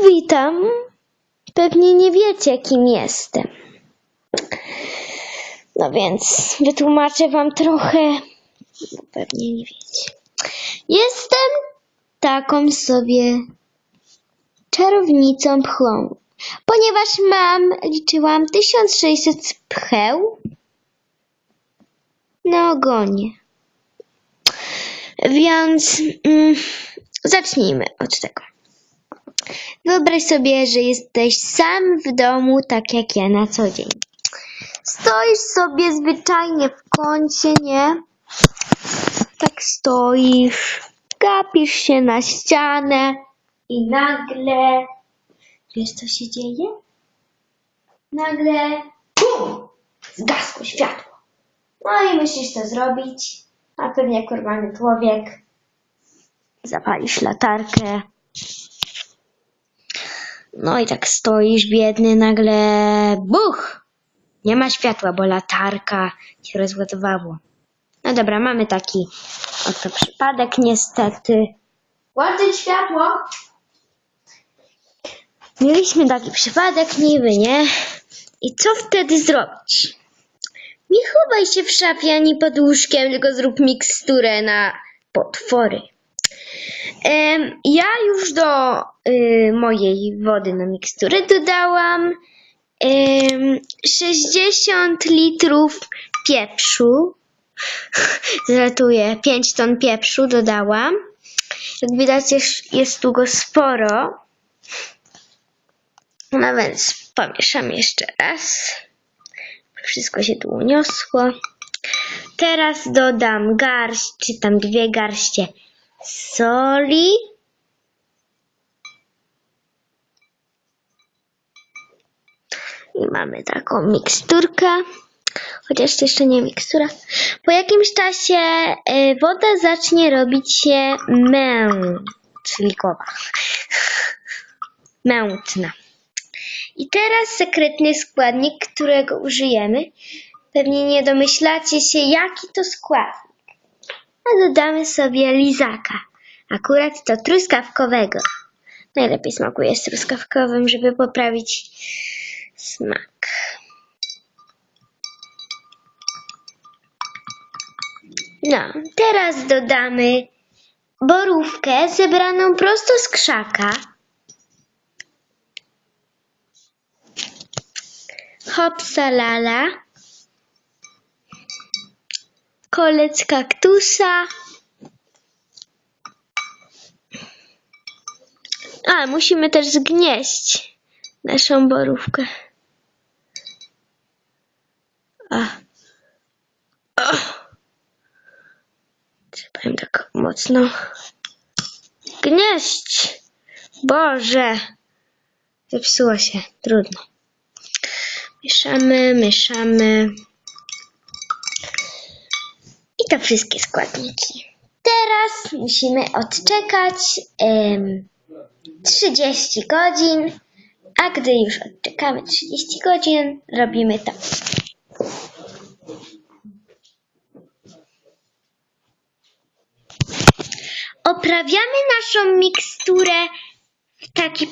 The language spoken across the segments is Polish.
Witam. Pewnie nie wiecie, kim jestem. No więc wytłumaczę wam trochę. bo Pewnie nie wiecie. Jestem taką sobie czarownicą pchłą. Ponieważ mam, liczyłam 1600 pcheł na ogonie. Więc mm, zacznijmy od tego. Wyobraź sobie, że jesteś sam w domu, tak jak ja na co dzień. Stoisz sobie zwyczajnie w kącie, nie? Tak stoisz, gapisz się na ścianę i nagle... Wiesz, co się dzieje? Nagle... Bum! Zgasło światło. No i musisz to zrobić, a pewnie normalny człowiek zapalisz latarkę. No i tak stoisz biedny, nagle buch! Nie ma światła, bo latarka się rozładowało. No dobra, mamy taki oto przypadek niestety. Włączyć światło! Mieliśmy taki przypadek niby, nie? I co wtedy zrobić? Nie chowaj się w szafie ani pod łóżkiem, tylko zrób miksturę na potwory. Ja już do y, mojej wody na miksturę dodałam em, 60 litrów pieprzu. Zratuję, 5 ton pieprzu dodałam. Jak widać jest, jest tu go sporo. No więc pomieszam jeszcze raz. Wszystko się tu uniosło. Teraz dodam garść, czy tam dwie garście soli. I mamy taką miksturkę. Chociaż jeszcze nie mikstura. Po jakimś czasie e, woda zacznie robić się mętlikowa. Mętna. I teraz sekretny składnik, którego użyjemy. Pewnie nie domyślacie się, jaki to składnik. A dodamy sobie lizaka. Akurat to truskawkowego. Najlepiej smakuje z truskawkowym, żeby poprawić smak. No, teraz dodamy borówkę zebraną prosto z krzaka. Hopsalala. Kolec kaktusa. A, musimy też zgnieść naszą borówkę. A. O. Trzeba ją tak mocno gnieść. Boże. Zepsuło się. Trudno. Mieszamy, mieszamy. To wszystkie składniki. Teraz musimy odczekać em, 30 godzin, a gdy już odczekamy 30 godzin, robimy to. Oprawiamy naszą miksturę w taki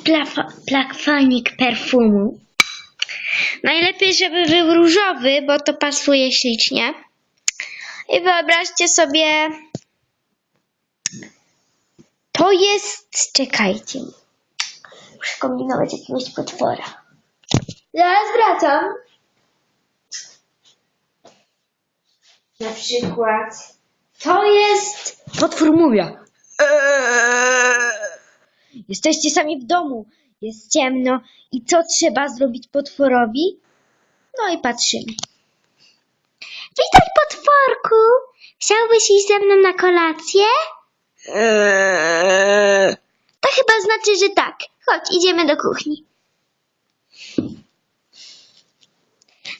plakwanik perfumu. Najlepiej, żeby był różowy, bo to pasuje ślicznie. I wyobraźcie sobie, to jest, czekajcie, muszę kombinować jakiegoś potwora. Zaraz wracam. Na przykład, to jest, potwór mówi. Jesteście sami w domu, jest ciemno i co trzeba zrobić potworowi? No i patrzymy. Witaj, potworku! Chciałbyś iść ze mną na kolację? To chyba znaczy, że tak. Chodź, idziemy do kuchni.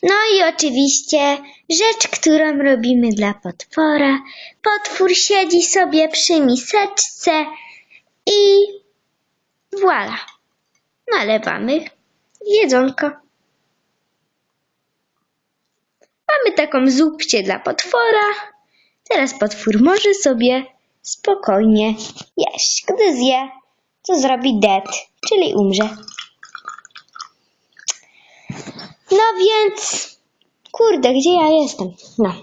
No i oczywiście rzecz, którą robimy dla potwora. Potwór siedzi sobie przy miseczce i voilà. Nalewamy jedzonko. Mamy taką zupcie dla potwora. Teraz potwór może sobie spokojnie jeść. Gdy zje, to zrobi dead, czyli umrze. No więc, kurde, gdzie ja jestem? No.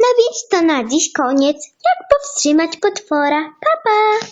No więc to na dziś koniec. Jak powstrzymać potwora? Pa, pa!